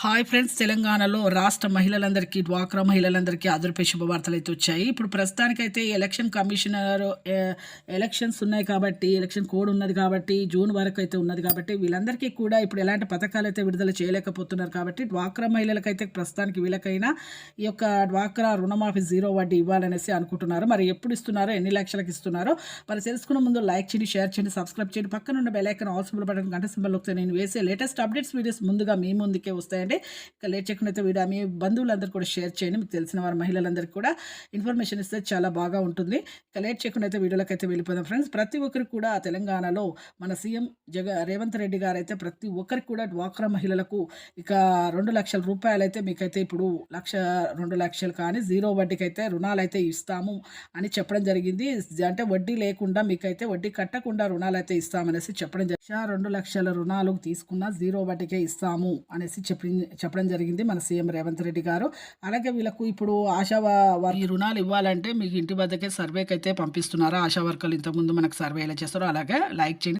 Hi friends తెలంగాణలో రాష్ట్ర మహిళలందరికీ డ్వాక్రా మహిళలందరికీ అదృపే శుభవార్తలు అయితే వచ్చాయి. ఇప్పుడు ప్రస్తుతానికైతే ఎలక్షన్ కమిషనర్ ఎలక్షన్స్ ఉన్నాయి కాబట్టి ఎలక్షన్ కోడ్ ఉన్నది కాబట్టి జూన్ వరకు అయితే ఉన్నది కాబట్టి వీళ్ళందరికీ కూడా ఇప్పుడు ఎలాంటి పథకాలు అయితే విడుదల చేయలేకపోతున్నారు కాబట్టి డ్వాక్రా మహిళలకైతే ప్రస్తుతానికి వీళ్ళకైనా ఈ యొక్క డ్వాక్రా రుణమాఫీ జీరో వడ్డీ ఇవ్వాలనేసి అనుకుంటున్నారు. మరి ఎప్పుడు ఇస్తున్నారో ఎన్ని లక్షలకు ఇస్తున్నారో మరి తెలుసుకున్న ముందు లైక్ చేయండి షేర్ చేయండి సబ్స్క్రైబ్ చేయండి. పక్కన ఉన్న బెల్ ఐకన్ ఆల్సిబుల్ బటన్ గంట సింబల్ వస్తే నేను వేసే లేటెస్ట్ అప్డేట్స్ వీడియోస్ ముందుగా మీ ముందుకే చేయండి. ఇంకా లేట్ చేయకుండా అయితే వీడియో మీ బంధువులందరూ కూడా షేర్ చేయండి. మీకు తెలిసిన వారి మహిళలందరికీ కూడా ఇన్ఫర్మేషన్ ఇస్తే చాలా బాగా ఉంటుంది. ఇంకా లేట్ చేయకుండా అయితే వీడియోలోకి అయితే వెళ్ళిపోదాం ఫ్రెండ్స్. ప్రతి ఒక్కరికి కూడా తెలంగాణలో మన సీఎం జగ రేవంత్ రెడ్డి గారు అయితే ప్రతి ఒక్కరికి కూడా డ్వాక్రా మహిళలకు ఇక రెండు లక్షల రూపాయలు అయితే మీకైతే ఇప్పుడు లక్ష రెండు లక్షలు కానీ జీరో వడ్డీకి అయితే రుణాలు అయితే ఇస్తాము అని చెప్పడం జరిగింది. అంటే వడ్డీ లేకుండా మీకైతే వడ్డీ కట్టకుండా రుణాలు అయితే ఇస్తామనేసి చెప్పడం జరిగింది రెండు లక్షల రుణాలు తీసుకున్న జీరో వడ్డీకే ఇస్తాము అనేసి చెప్పింది చెప్పడం జరిగింది మన సీఎం రేవంత్ రెడ్డి గారు. అలాగే వీళ్ళకు ఇప్పుడు ఆశా వారి ఈ రుణాలు ఇవ్వాలంటే మీకు ఇంటి వద్దకే సర్వేకి అయితే పంపిస్తున్నారు? ఆశా వర్కర్లు ఇంతకుముందు మనకు సర్వే ఎలా చేస్తారో అలాగే లైక్ చేయండి.